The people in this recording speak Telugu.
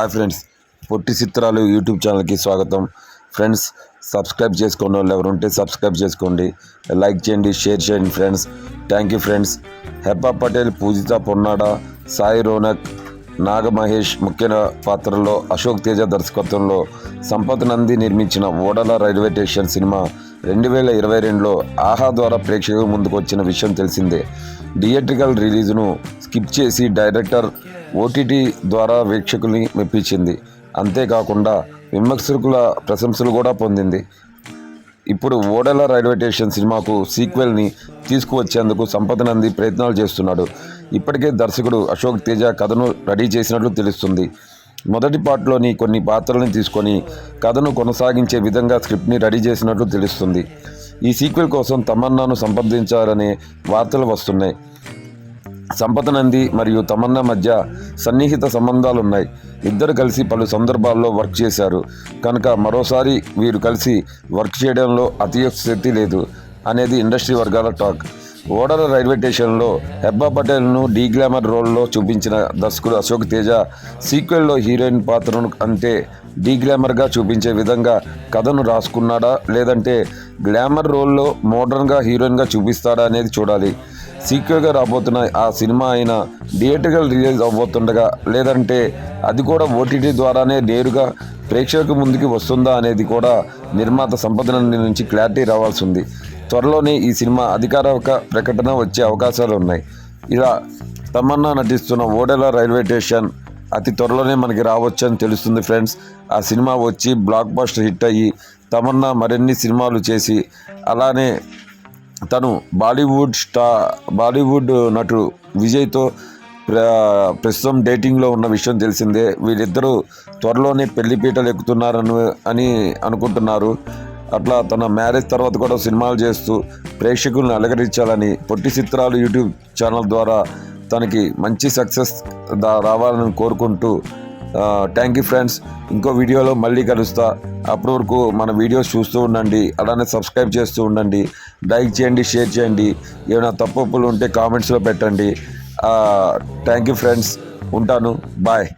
హాయ్ ఫ్రెండ్స్ పొట్టి చిత్రాలు యూట్యూబ్ ఛానల్కి స్వాగతం. ఫ్రెండ్స్ సబ్స్క్రైబ్ చేసుకోండి వాళ్ళు ఎవరు ఉంటే సబ్స్క్రైబ్ చేసుకోండి. లైక్ చేయండి షేర్ చేయండి friends thank you friends Hebah Patel Pujitha Ponnada Sai Ronak Naga Mahesh ముఖ్య పాత్రలో అశోక్ తేజ దర్శకత్వంలో సంపత్ నంది నిర్మించిన ఓడల రైల్వే స్టేషన్ సినిమా రెండు వేల ఇరవై రెండులో ఆహా ద్వారా ప్రేక్షకుల ముందుకు వచ్చిన విషయం తెలిసిందే. థియేట్రికల్ రిలీజ్ను స్కిప్ చేసి డైరెక్టర్ ఓటీటీ ద్వారా వీక్షకుల్ని మెప్పించింది. అంతేకాకుండా విమర్శకుల ప్రశంసలు కూడా పొందింది. ఇప్పుడు ఓడెల రైల్వే స్టేషన్ సినిమాకు సీక్వెల్ని తీసుకువచ్చేందుకు సంపద నంది ప్రయత్నాలు చేస్తున్నాడు. ఇప్పటికే దర్శకుడు అశోక్ తేజ కథను రెడీ చేసినట్లు తెలుస్తుంది. మొదటి పార్ట్లోని కొన్ని పాత్రలను తీసుకొని కథను కొనసాగించే విధంగా స్క్రిప్ట్ని రెడీ చేసినట్లు తెలుస్తుంది. ఈ సీక్వెల్ కోసం తమన్నాను సంప్రదించారనే వార్తలు వస్తున్నాయి. సంపద నంది మరియు తమన్నా మధ్య సన్నిహిత సంబంధాలు ఉన్నాయి ఇద్దరు కలిసి పలు సందర్భాల్లో వర్క్ చేశారు. కనుక మరోసారి వీరు కలిసి వర్క్ చేయడంలో అతిశక్తి లేదు అనేది ఇండస్ట్రీ వర్గాల టాక్. ఓడల రైల్వే స్టేషన్లో హెబ్బా పటేల్ను డీ గ్లామర్ రోల్లో చూపించిన దర్శకుడు అశోక్ తేజ సీక్వెల్లో హీరోయిన్ పాత్రను అంటే డీ గ్లామర్గా చూపించే విధంగా కథను రాసుకున్నాడా? లేదంటే గ్లామర్ రోల్లో మోడర్న్గా హీరోయిన్గా చూపిస్తాడా అనేది చూడాలి. సీక్వెల్గా రాబోతున్న ఆ సినిమా అయిన థియేటర్గా రిలీజ్ అవబోతుండగా లేదంటే అది కూడా ఓటీటీ ద్వారానే నేరుగా ప్రేక్షకుల ముందుకి వస్తుందా అనేది కూడా నిర్మాత సంపద నుంచి క్లారిటీ రావాల్సి ఉంది. త్వరలోనే ఈ సినిమా అధికారిక ప్రకటన వచ్చే అవకాశాలు ఉన్నాయి. ఇలా తమన్నా నటిస్తున్న ఓడెల రైల్వే స్టేషన్ అతి త్వరలోనే మనకి రావచ్చు అని తెలుస్తుంది ఫ్రెండ్స్. ఆ సినిమా వచ్చి బ్లాక్ బస్టర్ హిట్ అయ్యి తమన్నా మరిన్ని సినిమాలు చేసి అలానే తను బాలీవుడ్ స్టా బాలీవుడ్ నటుడు విజయ్తో ప్ర ప్రస్తుతం డేటింగ్లో ఉన్న విషయం తెలిసిందే. వీళ్ళిద్దరూ త్వరలోనే పెళ్ళిపీటలు ఎక్కుతున్నారని అని అనుకుంటున్నారు. అట్లా తన మ్యారేజ్ తర్వాత కూడా సినిమాలు చేస్తూ ప్రేక్షకులను అలగరించాలని పొట్టి చిత్రాలు యూట్యూబ్ ఛానల్ ద్వారా తనకి మంచి సక్సెస్ దా రావాలని కోరుకుంటూ థ్యాంక్ యూ ఫ్రెండ్స్ ఇంకో వీడియోలో మళ్ళీ కలుస్తా. అప్పటి వరకు మన వీడియోస్ చూస్తూ ఉండండి. అలానే సబ్స్క్రైబ్ చేస్తూ ఉండండి. లైక్ చేయండి షేర్ చేయండి. ఏమైనా తప్పులు ఉంటే కామెంట్స్లో పెట్టండి. థ్యాంక్ యూ ఫ్రెండ్స్ ఉంటాను. బాయ్